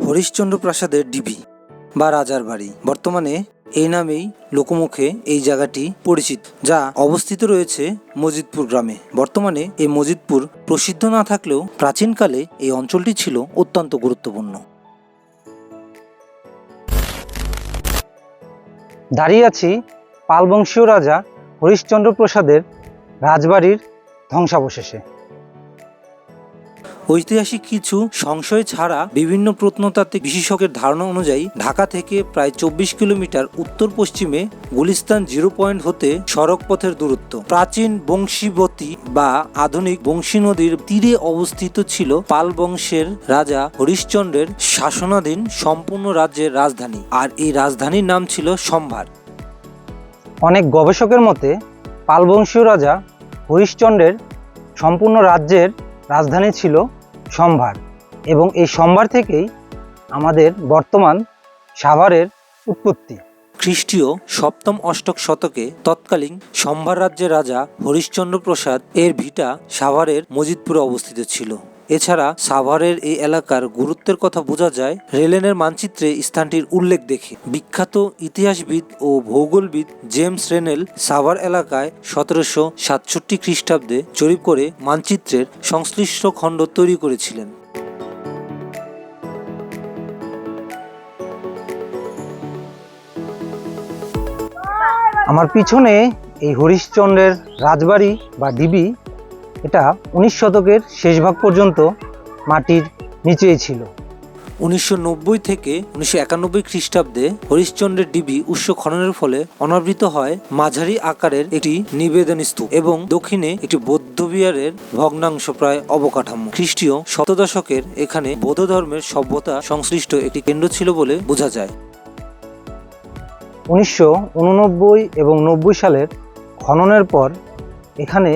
হরিশ্চন্দ্র প্রাসাদের ডিবি বা রাজার বাড়ি। বর্তমানে এই নামেই লোকমুখে এই জায়গাটি পরিচিত, যা অবস্থিত রয়েছে মজিদপুর গ্রামে। বর্তমানে এই মজিদপুর প্রসিদ্ধ না থাকলেও প্রাচীনকালে এই অঞ্চলটি ছিল অত্যন্ত গুরুত্বপূর্ণ। দাঁড়িয়ে আছি পালবংশীয় রাজা হরিশ্চন্দ্র প্রসাদের রাজবাড়ির ধ্বংসাবশেষে। ঐতিহাসিক কিছু সংশয় ছাড়া বিভিন্ন প্রত্নতাত্ত্বিক বিশেষজ্ঞের ধারণা অনুযায়ী ঢাকা থেকে প্রায় চব্বিশ কিলোমিটার উত্তর পশ্চিমে গুলিস্তান জিরো পয়েন্ট হতে সড়ক পথের দূরত্ব। প্রাচীন বংশীবতী বা আধুনিক বংশী নদীর তীরে অবস্থিত ছিল পাল বংশের রাজা হরিশ্চন্দ্রের শাসনাধীন সম্পূর্ণ রাজ্যের রাজধানী। আর এই রাজধানীর নাম ছিল সম্ভার। অনেক গবেষকের মতে পালবংশীয় রাজা হরিশ্চন্দ্রের সম্পূর্ণ রাজ্যের রাজধানী ছিল সম্ভার এবং এই সম্ভার থেকেই আমাদের বর্তমান সাভারের উৎপত্তি। খ্রিস্টীয় সপ্তম অষ্টক শতকে তৎকালীন সম্ভার রাজ্যের রাজা হরিশ্চন্দ্র প্রসাদ এর ভিটা সাভারের মজিদপুরে অবস্থিত ছিল। এছাড়া সাভারের এই এলাকার গুরুত্বের কথা বোঝা যায়, রেলেনের মানচিত্রে স্থানটির উল্লেখ দেখে। বিখ্যাত ইতিহাসবিদ ও ভৌগোলবিদ জেমস রেনেল সাভার এলাকায় সতেরোশো সাতষট্টি খ্রিস্টাব্দে জরিপ করে মানচিত্রের সংশ্লিষ্ট খণ্ড তৈরি করেছিলেন। আমার পিছনে এই হরিশ্চন্দ্রের রাজবাড়ি বা ডিবি এটা উনিশ শতকের শেষ ভাগ পর্যন্ত মাটির নিচেই ছিল। উনিশশো নব্বই থেকে উনিশশো একানব্বই খ্রিস্টাব্দে হরিশ্চন্দ্রের ডিবি উৎস খননের ফলে অনাবৃত হয় মাঝারি আকারের একটি নিবেদন স্তূপ এবং দক্ষিণে একটি বৌদ্ধ বিহারের ভগ্নাংশ প্রায় অবকাঠামো। খ্রিস্টীয় শতদশকের এখানে বৌদ্ধ ধর্মের সভ্যতা সংশ্লিষ্ট একটি কেন্দ্র ছিল বলে বোঝা যায়। উনিশশো উননব্বই এবং নব্বই সালের খননের পর এখানে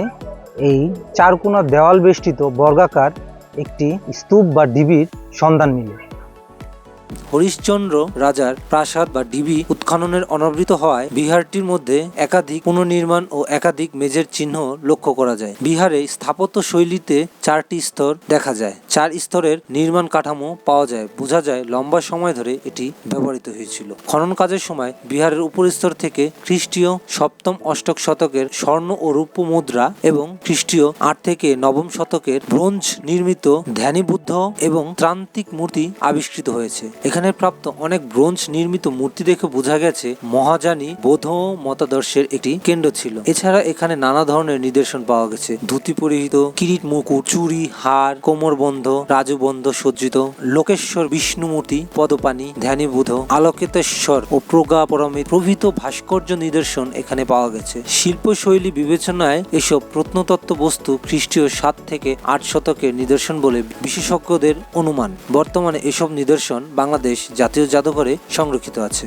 এই চারকোনা দেওয়াল বেষ্টিত বর্গাকার একটি স্তূপ বা ডিবির সন্ধান মিলে। হরিশ্চন্দ্র রাজার প্রাসাদ বা ডিবি উৎখননের অনাবৃত হওয়ায় বিহারটির মধ্যে একাধিক পুনর্নির্মাণ ও একাধিক মেজের চিহ্ন লক্ষ্য করা যায়। বিহারে স্থাপত্য শৈলীতে চারটি স্তর দেখা যায়। চার স্তরের নির্মাণ কাঠামো পাওয়া যায়। বোঝা যায় লম্বা সময় ধরে এটি ব্যবহৃত হয়েছিল। খনন কাজের সময় বিহারের উপরস্তর থেকে খ্রিস্টীয় সপ্তম অষ্টক শতকের স্বর্ণ ও রূপ্য মুদ্রা এবং খ্রিস্টীয় আট থেকে নবম শতকের ব্রোঞ্জ নির্মিত ধ্যানীবুদ্ধ এবং ত্রান্তিক মূর্তি আবিষ্কৃত হয়েছে। এখানে প্রাপ্ত অনেক ব্রোঞ্জ নির্মিত মূর্তি দেখে বোঝা গেছে মহাজানী বৌদ্ধ মতাদর্শের একটি কেন্দ্র ছিল। এছাড়া এখানে নানা ধরনের নিদর্শন পাওয়া গেছে। ধুতি পরিহিত, কিরিট মুকুট, চুড়ি, হার, কোমরবন্ধ, রাজবন্ধ সজ্জিত, লোকেশ্বর বিষ্ণু মূর্তি পদপানি ধ্যানী বুধ আলোকিতেশ্বর ও প্রগা পরমে প্রভৃত ভাস্কর্য নিদর্শন এখানে পাওয়া গেছে। শিল্পশৈলী বিবেচনায় এসব প্রত্নতত্ত্ব বস্তু খ্রিস্টীয় সাত থেকে আট শতকের নিদর্শন বলে বিশেষজ্ঞদের অনুমান। বর্তমানে এসব নিদর্শন বাংলাদেশ জাতীয় জাদুঘরে সংরক্ষিত আছে।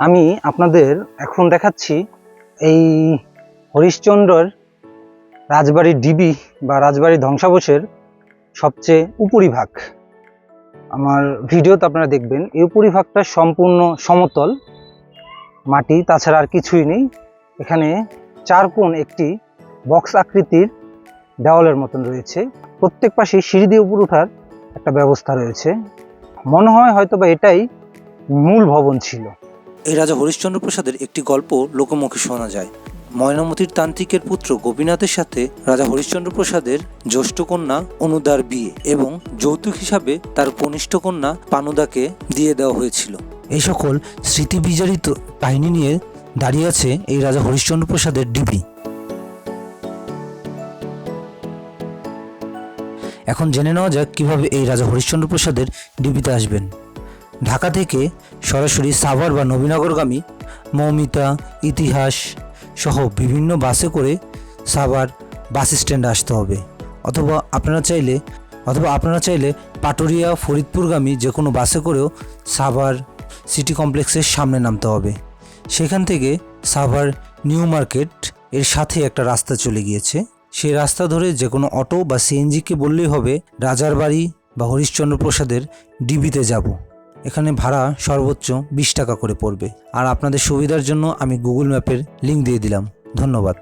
আমি আপনাদের এখন দেখাচ্ছি এই হরিশ্চন্দ্রর রাজবাড়ির ডিবি বা রাজবাড়ির ধ্বংসাবশের সবচেয়ে উপরিভাগ আমার ভিডিওতে আপনারা দেখবেন, এই উপরিভাগটা সম্পূর্ণ সমতল। মাটি, তাছাড়া আর কিছুই নেই। এখানে চার কোণ একটি বক্স আকৃতির দেওয়ালের মতন রয়েছে। প্রত্যেক পাশে সিঁড়ি দিয়ে উপর ওঠার একটা ব্যবস্থা রয়েছে। মনে হয় হয়তো বা এটাই মূল ভবন ছিল। এই রাজা হরিশ্চন্দ্র প্রসাদের একটি গল্প লোকমুখে শোনা যায়। ময়নামতির তান্ত্রিকের পুত্র গোপীনাথের সাথে রাজা হরিশ্চন্দ্র প্রসাদের জ্যৈষ্ঠ কন্যা অনুদার বিয়ে এবং যৌতুক হিসাবে তার কনিষ্ঠ কন্যা পানুদাকে দিয়ে দেওয়া হয়েছিল। এই সকল স্মৃতি বিজারিত কাহিনী নিয়ে দাঁড়িয়ে আছে এই রাজা হরিশ্চন্দ্র প্রসাদের ডিবি। এখন জেনে নেওয়া যাক কীভাবে এই রাজা হরিশ্চন্দ্র প্রসাদের ডিবিতে আসবেন। ঢাকা থেকে সরাসরি সাভার বা নবীনগরগামী মৌমিতা, ইতিহাস সহ বিভিন্ন বাসে করে সাভার বাস স্ট্যান্ডে আসতে হবে। অথবা আপনারা চাইলে, অথবা আপনারা চাইলে পাটুরিয়া, ফরিদপুরগামী যে কোনো বাসে করেও সাভার সিটি কমপ্লেক্সের সামনে নামতে হবে। সেখান থেকে সাভার নিউ মার্কেট এর সাথে একটা রাস্তা চলে গিয়েছে। সেই রাস্তা ধরে যে কোনো অটো বা সিএনজিকে বললেই হবে রাজার বাড়ি বা হরিশ্চন্দ্র প্রসাদের ডিবিতে যাব। এখানে ভাড়া সর্বোচ্চ বিশ টাকা করে পড়বে। আর আপনাদের সুবিধার জন্য আমি গুগল ম্যাপের লিঙ্ক দিয়ে দিলাম। ধন্যবাদ।